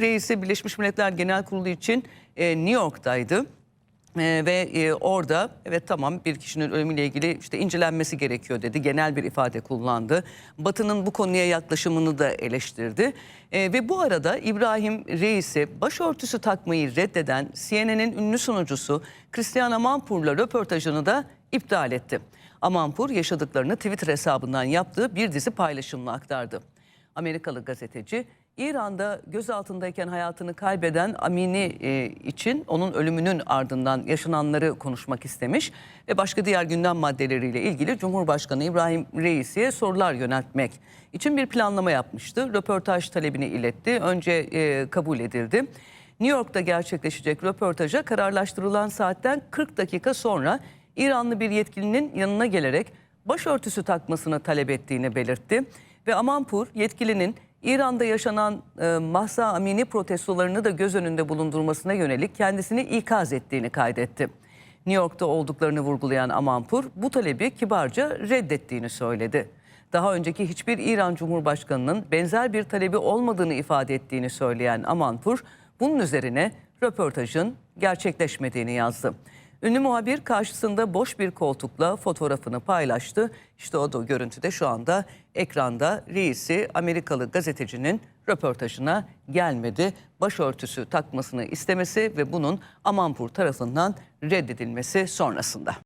reisi Birleşmiş Milletler Genel Kurulu için e, New York'taydı. E, ve e, orada evet tamam bir kişinin ölümüyle ilgili işte incelenmesi gerekiyor dedi. Genel bir ifade kullandı. Batı'nın bu konuya yaklaşımını da eleştirdi. E, ve bu arada İbrahim Reis'i başörtüsü takmayı reddeden CNN'in ünlü sunucusu Christian Amanpour'la röportajını da iptal etti. Amanpour yaşadıklarını Twitter hesabından yaptığı bir dizi paylaşımla aktardı. Amerikalı gazeteci İran'da gözaltındayken hayatını kaybeden Amini e, için onun ölümünün ardından yaşananları konuşmak istemiş ve başka diğer gündem maddeleriyle ilgili Cumhurbaşkanı İbrahim Reis'e sorular yöneltmek için bir planlama yapmıştı. Röportaj talebini iletti. Önce e, kabul edildi. New York'ta gerçekleşecek röportaja kararlaştırılan saatten 40 dakika sonra İranlı bir yetkilinin yanına gelerek başörtüsü takmasını talep ettiğini belirtti. Ve Amanpur yetkilinin İran'da yaşanan e, Mahsa Amini protestolarını da göz önünde bulundurmasına yönelik kendisini ikaz ettiğini kaydetti. New York'ta olduklarını vurgulayan Amanpur bu talebi kibarca reddettiğini söyledi. Daha önceki hiçbir İran Cumhurbaşkanı'nın benzer bir talebi olmadığını ifade ettiğini söyleyen Amanpur bunun üzerine röportajın gerçekleşmediğini yazdı. Ünlü muhabir karşısında boş bir koltukla fotoğrafını paylaştı. İşte o da görüntüde şu anda ekranda reisi Amerikalı gazetecinin röportajına gelmedi. Başörtüsü takmasını istemesi ve bunun Amanpur tarafından reddedilmesi sonrasında.